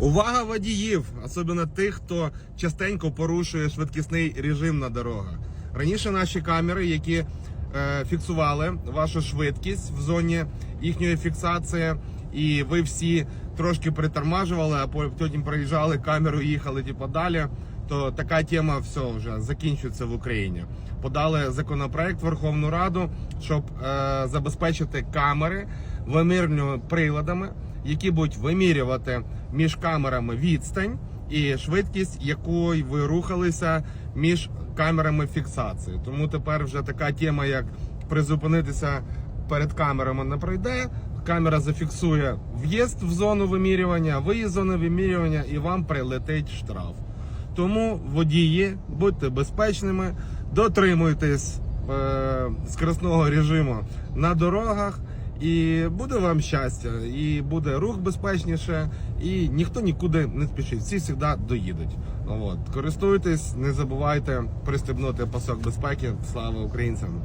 Увага водіїв, особливо тих, хто частенько порушує швидкісний режим на дорогах. Раніше наші камери, які е, фіксували вашу швидкість в зоні їхньої фіксації, і ви всі трошки притормажували, а потім проїжджали камеру, і їхали типу, далі. То така тема все вже закінчується в Україні. Подали законопроект в Верховну Раду, щоб е, забезпечити камери вимірними приладами, які будуть вимірювати між камерами відстань і швидкість, якою ви рухалися між камерами фіксації. Тому тепер вже така тема, як призупинитися перед камерами, не пройде. Камера зафіксує в'їзд в зону вимірювання, виїзд зони вимірювання, і вам прилетить штраф. Тому водії, будьте безпечними, дотримуйтесь е, скоростного режиму на дорогах, і буде вам щастя, і буде рух безпечніше, і ніхто нікуди не спішить. Всі завжди доїдуть. От. Користуйтесь, не забувайте пристебнути пасок безпеки. Слава українцям!